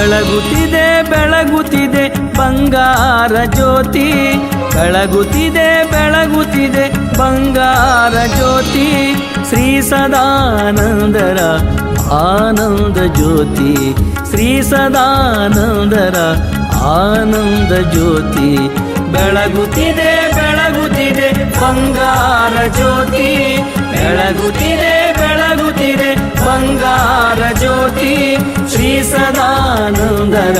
ಬೆಳಗುತ್ತಿದೆ ಬೆಳಗುತ್ತಿದೆ ಬಂಗಾರ ಜ್ಯೋತಿ. ಬೆಳಗುತ್ತಿದೆ ಬೆಳಗುತ್ತಿದೆ ಬಂಗಾರ ಜ್ಯೋತಿ. ಶ್ರೀ ಸದಾನಂದರ ಆನಂದ ಜ್ಯೋತಿ. ಶ್ರೀ ಸದಾನಂದರ ಆನಂದ ಜ್ಯೋತಿ. ಬೆಳಗುತ್ತಿದೆ ಬೆಳಗುತ್ತಿದೆ ಬಂಗಾರ ಜ್ಯೋತಿ. ಬೆಳಗುತ್ತಿದೆ ಬೆಳಗುತ್ತಿದೆ ಬಂಗಾರ ಜ್ಯೋತಿ ಶ್ರೀ ಸದಾನಂದರ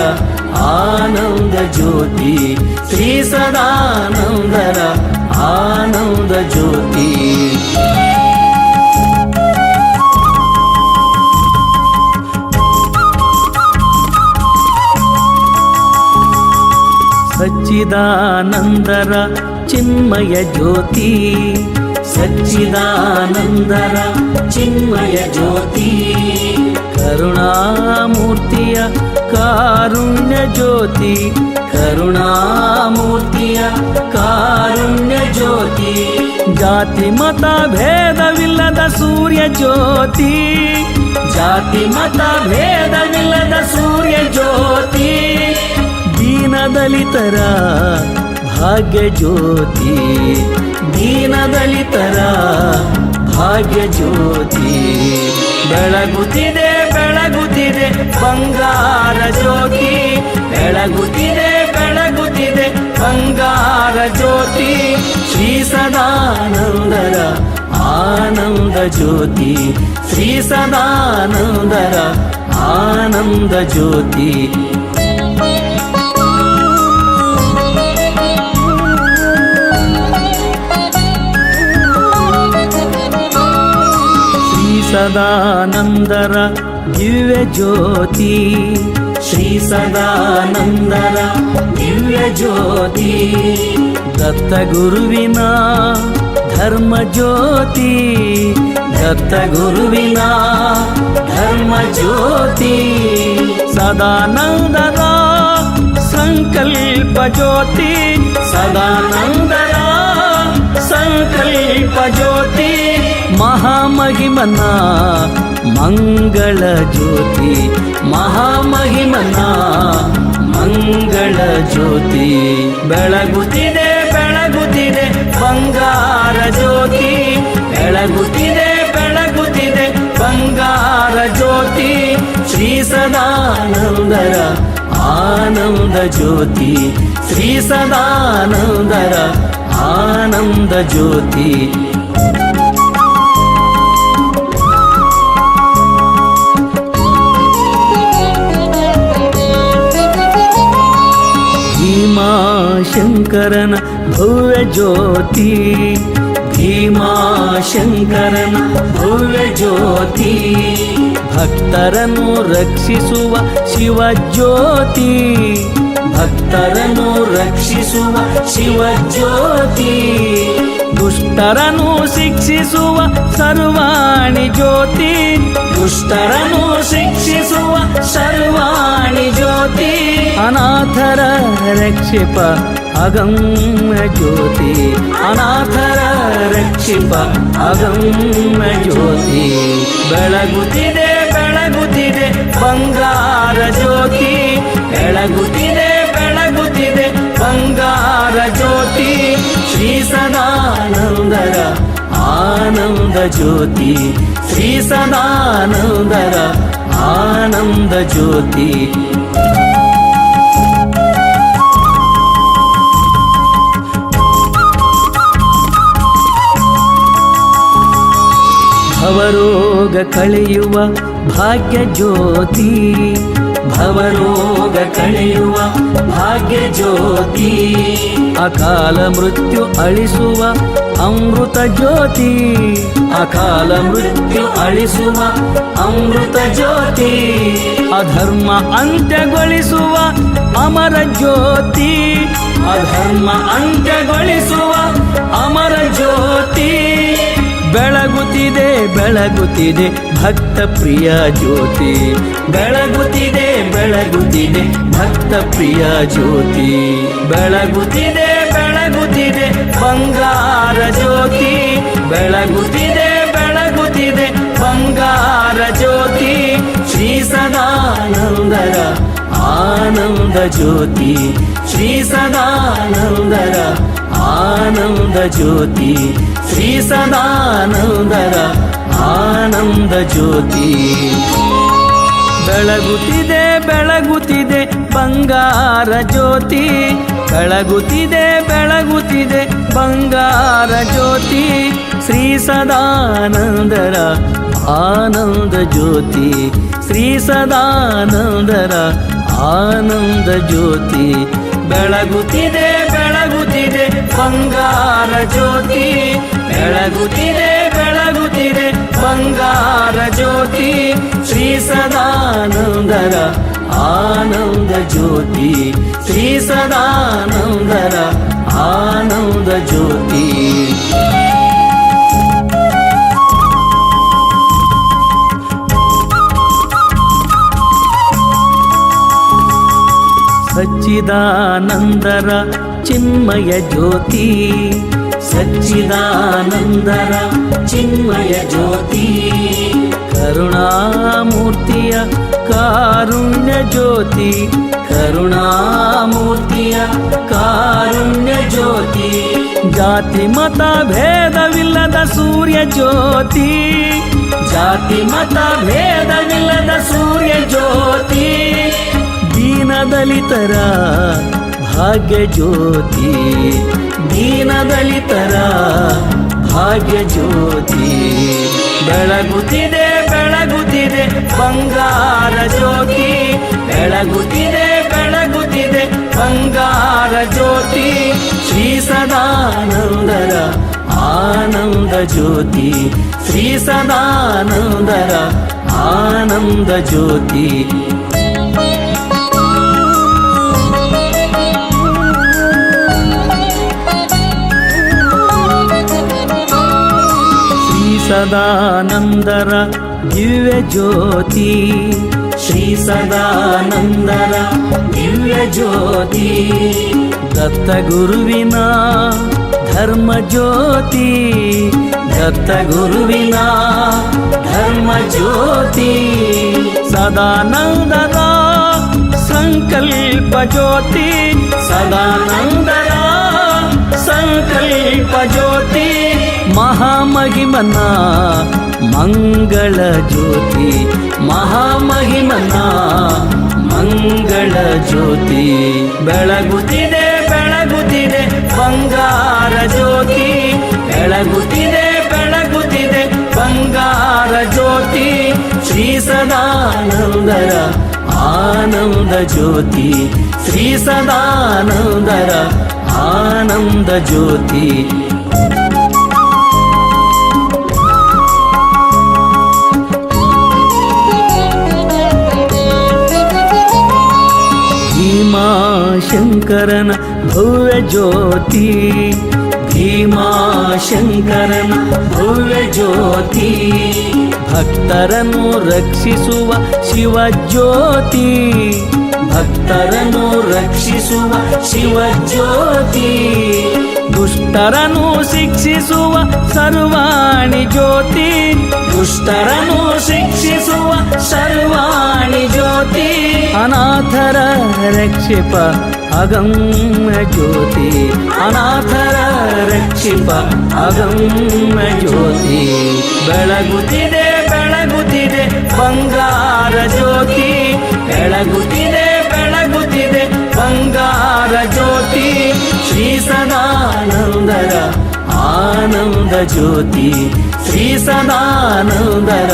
ಆನಂದ ಜ್ಯೋತಿ ಶ್ರೀ ಸದಾನಂದರ ಆನಂದ ಜ್ಯೋತಿ. ಸಚ್ಚಿದಾನಂದರ ಚಿನ್ಮಯ ಜ್ಯೋತಿ ಸಚ್ಚಿದಾನಂದರ ಚಿನ್ಮಯ ಜ್ಯೋತಿ, ಕರುಣಾಮೂರ್ತಿಯ ಕಾರುಣ್ಯ ಜ್ಯೋತಿ, ಕರುಣಾಮೂರ್ತಿಯ ಕಾರುಣ್ಯ ಜ್ಯೋತಿ, ಜಾತಿ ಮತ ಭೇದವಿಲ್ಲದ ಸೂರ್ಯ ಜ್ಯೋತಿ, ಜಾತಿ ಮತ ಭೇದವಿಲ್ಲದ ಸೂರ್ಯ ಜ್ಯೋತಿ, ದೀನದಲಿತರ ಭಾಗ್ಯ ಜ್ಯೋತಿ ದೀನದಲಿತರ ಭಾಗ್ಯ ಜ್ಯೋತಿ. ಬೆಳಗುತ್ತಿದೆ ಬೆಳಗುತ್ತಿದೆ, ಬಂಗಾರ ಜ್ಯೋತಿ. ಬೆಳಗುತ್ತಿದೆ ಬೆಳಗುತ್ತಿದೆ, ಬಂಗಾರ ಜ್ಯೋತಿ. ಶ್ರೀ ಸದಾನಂದರ ಆನಂದ ಜ್ಯೋತಿ. ಶ್ರೀ ಸದಾನಂದರ ಆನಂದ ಜ್ಯೋತಿ. ಸದಾನಂದರ ದಿವ್ಯ ಜ್ಯೋತಿ. ಶ್ರೀ ಸದಾನಂದರ ದಿವ್ಯ ಜ್ಯೋತಿ. ದತ್ತ ಗುರುವಿನ ಧರ್ಮ ಜ್ಯೋತಿ. ದತ್ತ ಗುರುವಿನ ಧರ್ಮ ಜ್ಯೋತಿ. ಸದಾನಂದರ ಸಂಕಲ್ಪ ಜ್ಯೋತಿ. ಸದಾನಂದರ ಮಹಾಮಹಿಮನ, ಮಂಗಳ ಜ್ಯೋತಿ. ಮಹಾಮಹಿಮನ, ಮಂಗಳ ಜ್ಯೋತಿ. ಬೆಳಗುತ್ತಿದೆ ಬೆಳಗುತ್ತಿದೆ, ಬಂಗಾರ ಜ್ಯೋತಿ. ಬೆಳಗುತ್ತಿದೆ ಬೆಳಗುತ್ತಿದೆ, ಬಂಗಾರ ಜ್ಯೋತಿ. ಶ್ರೀ ಸದಾನಂದರ ಆನಂದ ಜ್ಯೋತಿ. ಶ್ರೀ ಸದಾನಂದರ ಆನಂದ ಜ್ಯೋತಿ. ಭೀಮಾಶಂಕರನ ಭವ್ಯ ಜ್ಯೋತಿ ಭೀಮಾಶಂಕರನ ಭವ್ಯ ಜ್ಯೋತಿ, ಭಕ್ತರನ್ನು ರಕ್ಷಿಸುವ ಶಿವ ಜ್ಯೋತಿ, ಭಕ್ತರನ್ನು ರಕ್ಷಿಸುವ ಶಿವ ಜ್ಯೋತಿ, ದುಷ್ಟರನ್ನು ಶಿಕ್ಷಿಸುವ ಸರ್ವಾಣಿ ಜ್ಯೋತಿ, ದುಷ್ಟರನ್ನು ಶಿಕ್ಷಿಸುವ ಸರ್ವಾಣಿ ಜ್ಯೋತಿ. ಅನಾಥರ ರಕ್ಷಿಪ ಅಗಮ್ಯ ಜ್ಯೋತಿ ಅನಾಥರ ರಕ್ಷಿಪ ಅಗಮ್ಯ ಜ್ಯೋತಿ ಬೆಳಗುತ್ತಿದೆ ಬೆಳಗುತ್ತಿದೆ, ಬಂಗಾರ ಜ್ಯೋತಿ. ಬೆಳಗುತ್ತಿದೆ ಬೆಳಗುತ್ತಿದೆ, ಬಂಗಾರ ಜ್ಯೋತಿ. ಶ್ರೀ ಸದಾನಂದರ ಆನಂದ ಜ್ಯೋತಿ. ಶ್ರೀ ಸದಾನಂದರ ಆನಂದ ಜ್ಯೋತಿ. ಭವರೋಗ ಕಳೆಯುವ ಭಾಗ್ಯ ಜ್ಯೋತಿ ಭವರೋಗ ಕಳೆಯುವ ಭಾಗ್ಯ ಜ್ಯೋತಿ ಅಕಾಲ ಮೃತ್ಯು ಅಳಿಸುವ ಅಮೃತ ಜ್ಯೋತಿ, ಅಕಾಲ ಮೃತ್ಯು ಅಳಿಸುವ ಅಮೃತ ಜ್ಯೋತಿ, ಅಧರ್ಮ ಅಂತ್ಯಗೊಳಿಸುವ ಅಮರ ಜ್ಯೋತಿ, ಅಧರ್ಮ ಅಂತ್ಯಗೊಳಿಸುವ ಅಮರ ಜ್ಯೋತಿ. ಬೆಳಗುತ್ತಿದೆ ಬೆಳಗುತ್ತಿದೆ ಭಕ್ತ ಪ್ರಿಯ ಜ್ಯೋತಿ. ಬೆಳಗುತ್ತಿದೆ ಬೆಳಗುತ್ತಿದೆ ಭಕ್ತ ಪ್ರಿಯ ಜ್ಯೋತಿ. ಬೆಳಗುತ್ತಿದೆ ಬೆಳಗುತ್ತಿದೆ ಬಂಗಾರ ಜ್ಯೋತಿ. ಬೆಳಗುತ್ತಿದೆ ಬೆಳಗುತ್ತಿದೆ ಬಂಗಾರ ಜ್ಯೋತಿ. ಶ್ರೀ ಸದಾನಂದರ ಆನಂದ ಜ್ಯೋತಿ, ಶ್ರೀ ಸದಾನಂದರ ಆನಂದ ಜ್ಯೋತಿ, ಶ್ರೀ ಸದಾನಂದರ ಆನಂದ ಜ್ಯೋತಿ. ಬೆಳಗುತ್ತಿದೆ ಬೆಳಗುತ್ತಿದೆ ಬಂಗಾರ ಜ್ಯೋತಿ, ಬೆಳಗುತ್ತಿದೆ ಬೆಳಗುತ್ತಿದೆ ಬಂಗಾರ ಜ್ಯೋತಿ, ಶ್ರೀ ಸದಾನಂದರ ಆನಂದ ಜ್ಯೋತಿ, ಶ್ರೀ ಸದಾನಂದರ ಆನಂದ ಜ್ಯೋತಿ. ಬೆಳಗುತ್ತಿದೆ ಬೆಳಗುತ್ತಿದೆ, ಬಂಗಾರ ಜ್ಯೋತಿ. ಬೆಳಗುತ್ತಿದೆ ಬೆಳಗುತ್ತಿದೆ, ಬಂಗಾರ ಜ್ಯೋತಿ. ಶ್ರೀ ಸದಾನಂದರ ಆನಂದ ಜ್ಯೋತಿ. ಶ್ರೀ ಸದಾನಂದರ ಆನಂದ ಜ್ಯೋತಿ. ಸಚ್ಚಿದಾನಂದರ ಚಿನ್ಮಯ ಜ್ಯೋತಿ, ಸಚ್ಚಿದಾನಂದರ ಚಿನ್ಮಯ ಜ್ಯೋತಿ, ಕರುಣಾಮೂರ್ತಿಯ ಕಾರುಣ್ಯ ಜ್ಯೋತಿ, ಕರುಣಾಮೂರ್ತಿಯ ಕಾರುಣ್ಯ ಜ್ಯೋತಿ, ಜಾತಿ ಮತ ಭೇದವಿಲ್ಲದ ಸೂರ್ಯ ಜ್ಯೋತಿ, ಜಾತಿ ಮತ ಭೇದವಿಲ್ಲದ ದೀನದಲಿತರ ಭಾಗ್ಯ ಜ್ಯೋತಿ, ದೀನದಲಿತರ ಭಾಗ್ಯ ಜ್ಯೋತಿ. ಬೆಳಗುತ್ತಿದೆ ಬೆಳಗುತ್ತಿದೆ, ಬಂಗಾರ ಜ್ಯೋತಿ. ಬೆಳಗುತ್ತಿದೆ ಬೆಳಗುತ್ತಿದೆ, ಬಂಗಾರ ಜ್ಯೋತಿ. ಶ್ರೀ ಸದಾನಂದರ ಆನಂದ ಜ್ಯೋತಿ. ಶ್ರೀ ಸದಾನಂದರ ಆನಂದ ಜ್ಯೋತಿ. ಸದಾನಂದರ ದಿವ್ಯ ಜ್ಯೋತಿ. ಶ್ರೀ ಸದಾನಂದರ ದಿವ್ಯ ಜ್ಯೋತಿ. ದತ್ತ ಗುರುವಿನ ಧರ್ಮ ಜ್ಯೋತಿ. ದತ್ತ ಗುರುವಿನ ಧರ್ಮ ಜ್ಯೋತಿ. ಸದಾನಂದರ ಸಂಕಲ್ಪ ಜ್ಯೋತಿ. ಸದಾನಂದರ ಸಂಕಲ್ಪ ಜ್ಯೋತಿ. ಮಹಾಮಹಿಮನ ಮಂಗಳ ಜ್ಯೋತಿ. ಮಹಾಮಹಿಮನ ಮಂಗಳ ಜ್ಯೋತಿ. ಬೆಳಗುತ್ತಿದೆ ಬೆಳಗುತ್ತಿದೆ, ಬಂಗಾರ ಜ್ಯೋತಿ. ಬೆಳಗುತ್ತಿದೆ ಬೆಳಗುತ್ತಿದೆ, ಬಂಗಾರ ಜ್ಯೋತಿ. ಶ್ರೀ ಸದಾನಂದರ ಆನಂದ ಜ್ಯೋತಿ. ಶ್ರೀ ಸದಾನಂದರ ಆನಂದ ಜ್ಯೋತಿ. ಭೀಮಾಶಂಕರನ ಭವ್ಯ ಜ್ಯೋತಿ ಭೀಮಾಶಂಕರನ ಭವ್ಯ ಜ್ಯೋತಿ ಭಕ್ತರನ್ನು ರಕ್ಷಿಸುವ ಶಿವ ಜ್ಯೋತಿ ಭಕ್ತರನ್ನು ರಕ್ಷಿಸುವ ಶಿವ ಜ್ಯೋತಿ. ದುಷ್ಟರನ್ನು ಶಿಕ್ಷಿಸುವ ಸರ್ವಾಣಿ ಜ್ಯೋತಿ. ದುಷ್ಟರನು ಶಿಕ್ಷಿಸುವ ಸರ್ವಾಣಿ ಜ್ಯೋತಿ. ಅನಾಥರ ರಕ್ಷಿಪ ಅಗಮ್ಯ ಜ್ಯೋತಿ. ಅನಾಥರ ರಕ್ಷಿಪ ಅಗಮ್ಯ ಜ್ಯೋತಿ. ಬೆಳಗುತ್ತಿದೆ ಬೆಳಗುತ್ತಿದೆ ಬಂಗಾರ ಜ್ಯೋತಿ. ಬೆಳಗುತ್ತಿದೆ ಬೆಳಗುತ್ತಿದೆ ಬಂಗಾರ ಜ್ಯೋತಿ ಶ್ರೀ ಸದಾನಂದರ ಆನಂದ ಜ್ಯೋತಿ ಶ್ರೀ ಸದಾನಂದರ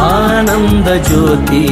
ಆನಂದ ಜ್ಯೋತಿ